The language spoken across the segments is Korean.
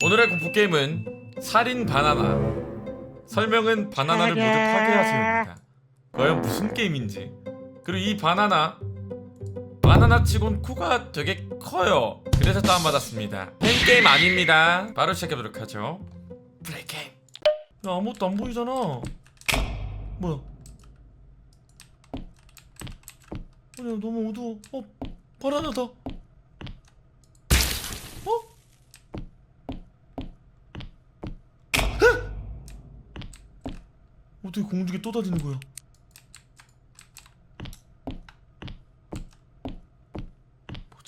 오늘의 공포 게임은 살인 바나나. 설명은 바나나를 모두 파괴하세요입니다. 과연 무슨 게임인지. 그리고 이 바나나 바나나 치곤 코가 되게 커요. 그래서 다운 받았습니다. 팬 게임 아닙니다. 바로 시작해 보도록 하죠. 플레이 게임. 야 아무것도 안 보이잖아. 뭐야? 아니 너무 어두워. 어 바나나다. 어? 어떻게 공중에 떠다니는 거야?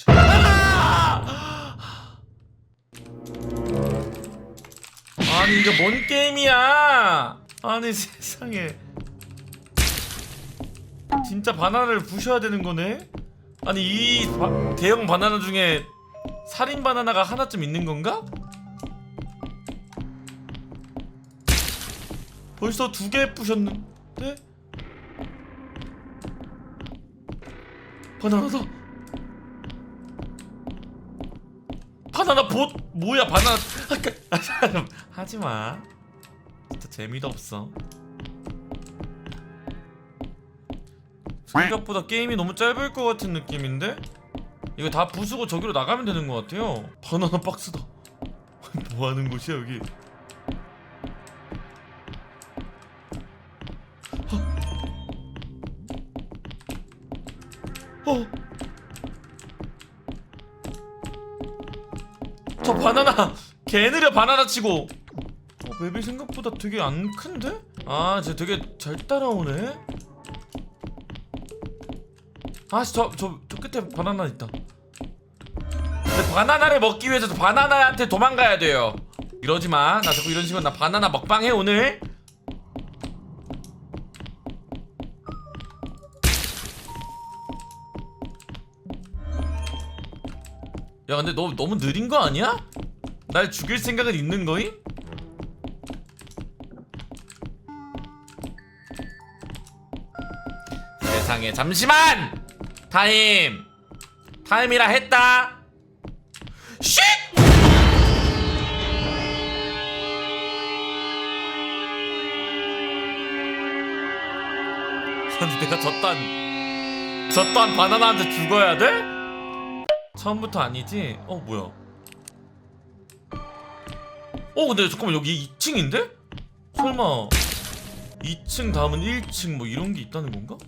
아! 아니 이게 뭔 게임이야? 아니 세상에 진짜 바나나를 부셔야 되는 거네? 아니 이 바- 대형 바나나 중에 살인 바나나가 하나쯤 있는 건가? 벌써 두 개 부셨는데? 바나나다. 바나나 봇 뭐야 바나나 아까 하지 마. 진짜 재미도 없어. 생각보다 게임이 너무 짧을 것 같은 느낌인데? 이거 다 부수고 저기로 나가면 되는 것 같아요. 바나나 박스다. 뭐 하는 곳이야 여기? 어. 저 바나나 개 느려 바나나 치고. 어, 맵이 생각보다 되게 안 큰데? 아, 쟤 되게 잘 따라오네. 아, 저, 저, 저 끝에 바나나 있다. 근데 바나나를 먹기 위해서 저 바나나한테 도망가야 돼요. 이러지 마. 나 자꾸 이런 식으로 나 바나나 먹방 해 오늘. 야 근데 너 너무 느린 거 아니야? 날 죽일 생각은 있는 거임? 세상에 잠시만! 타임! 타임이라 했다! 쉿! 아니 내가 저딴 저딴 바나나한테 죽어야 돼? 처음부터 아니지? 어 뭐야? 어 근데 잠깐만 여기 2층인데? 설마 2층 다음은 1층 뭐 이런 게 있다는 건가?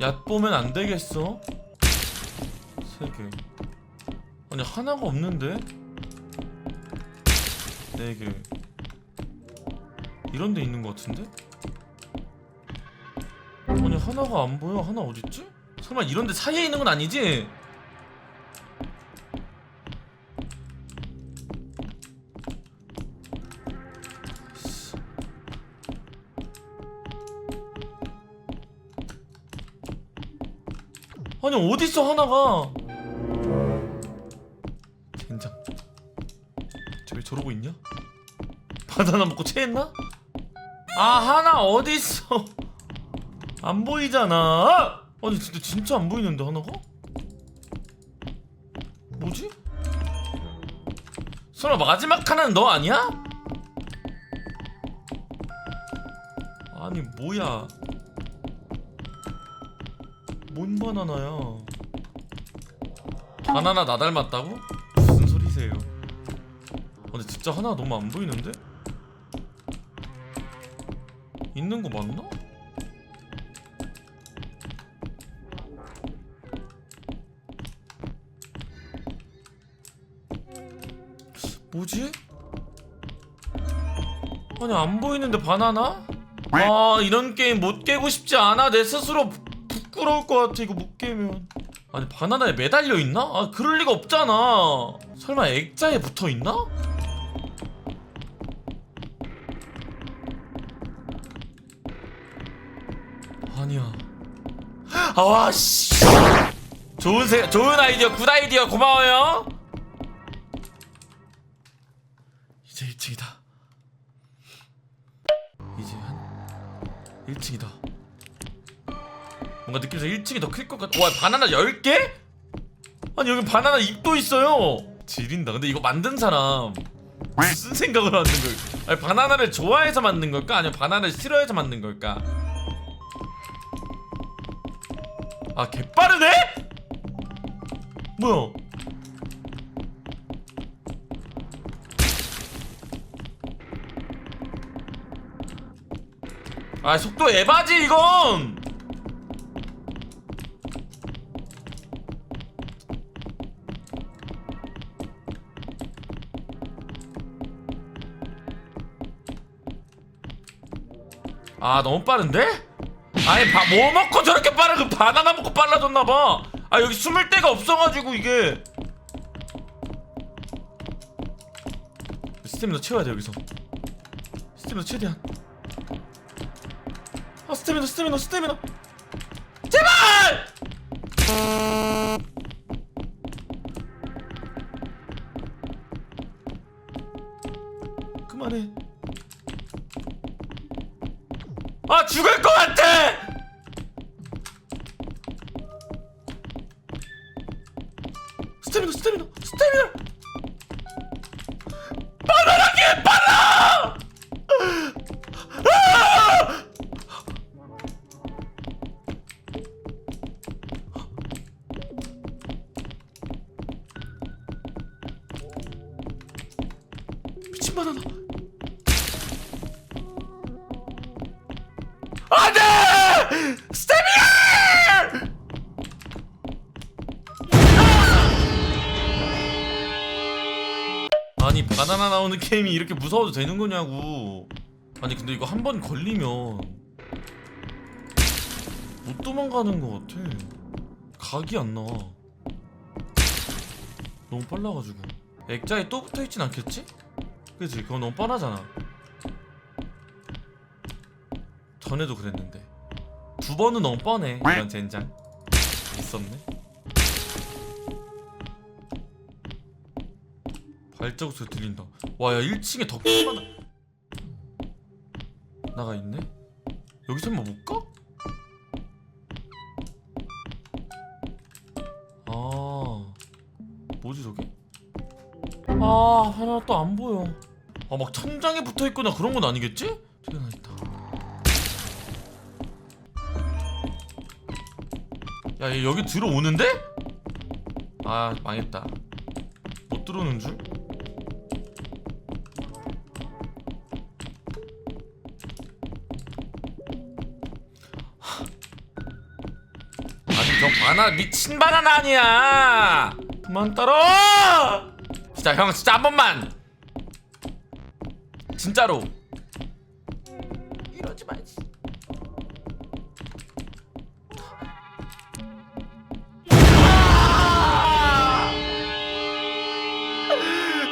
얕 보면 안 되겠어? 세 개. 아니 하나가 없는데? 네 개. 이런 데 있는 것 같은데? 아니 하나가 안 보여. 하나 어딨지? 설마 이런 데 사이에 있는 건 아니지? 아니 어딨어 하나가 젠장 쟤왜 저러고 있냐? 바나나 먹고 체했나? 아 하나 어딨어 안 보이잖아 아니 진짜 진짜 안 보이는데 하나가? 뭐지? 설마 마지막 하나는 너 아니야? 아니 뭐야 뭔 바나나야 바나나 나 닮았다고? 무슨 소리세요 아, 근데 진짜 하나 너무 안 보이는데? 있는 거 맞나? 뭐지? 아니 안 보이는데 바나나? 아 이런 게임 못 깨고 싶지 않아 내 스스로 부- 부끄러울 것 같아 이거 못 깨면 아니 바나나에 매달려 있나? 아 그럴 리가 없잖아 설마 액자에 붙어 있나? 아니야 아와씨 좋은 세 좋은 아이디어 굿 아이디어 고마워요 1층이다 이제 한 1층이다 뭔가 느낌에서 1층이 더 클 것 같아 와 바나나 10개? 아니 여기 바나나 잎도 있어요 지린다. 근데 이거 만든 사람 무슨 생각을 하는 걸? 아니 바나나를 좋아해서 만든 걸까? 아니면 바나나를 싫어해서 만든 걸까? 아 개빠르네? 뭐야? 아 속도 에바지 이건! 아 너무 빠른데? 아니 바, 뭐 먹고 저렇게 빠르고 바나나 먹고 빨라졌나봐. 아 여기 숨을 데가 없어가지고 이게. 스태미너 채워야 돼 여기서. 스태미너 최대한 아 스태미너 스태미너 스태미너. 제발! 그만해. 아 죽을 것 같아! 스태미너 스태미너 스태미너! 바나나 개 빨라 바나나 안돼! 스태미너 아니 바나나 나오는 게임이 이렇게 무서워도 되는 거냐고. 아니 근데 이거 한 번 걸리면 못 도망가는 거 같아. 각이 안 나와. 너무 빨라가지고. 액자에 또 붙어있진 않겠지? 그치 그건 너무 뻔하잖아. 전에도 그랬는데. 두 번은 너무 뻔해 이런 젠장. 있었네. 발자국 소리 들린다. 와 야 1층에 덕분만 나가 있네? 여기서 한번 못 가? 아 뭐지 저게? 아 하나 또 안 보여 아막 천장에 붙어있거나 그런 건 아니겠지? 저기 하나 있다 야, 얘 여기 들어오는데? 아, 망했다. 못 들어오는 줄? 저 바나 미친 바나나 아니야. 그만 따라. 진짜 형, 진짜 한 번만. 진짜로. 이러지 말지.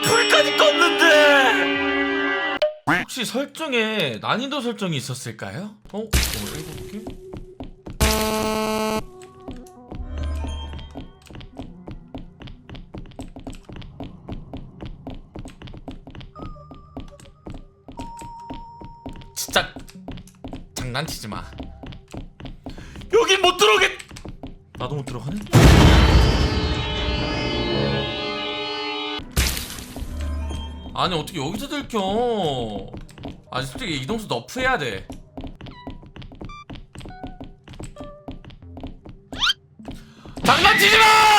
불까지 껐는데 혹시 설정에 난이도 설정이 있었을까요? 어? 어 읽어볼게 진짜 장난치지 마. 여긴 못 들어오겠. 나도 못 들어가네. 아니 어떻게 여기서 들켜? 아니 솔직히 이동수 너프 해야 돼. 장난치지 마!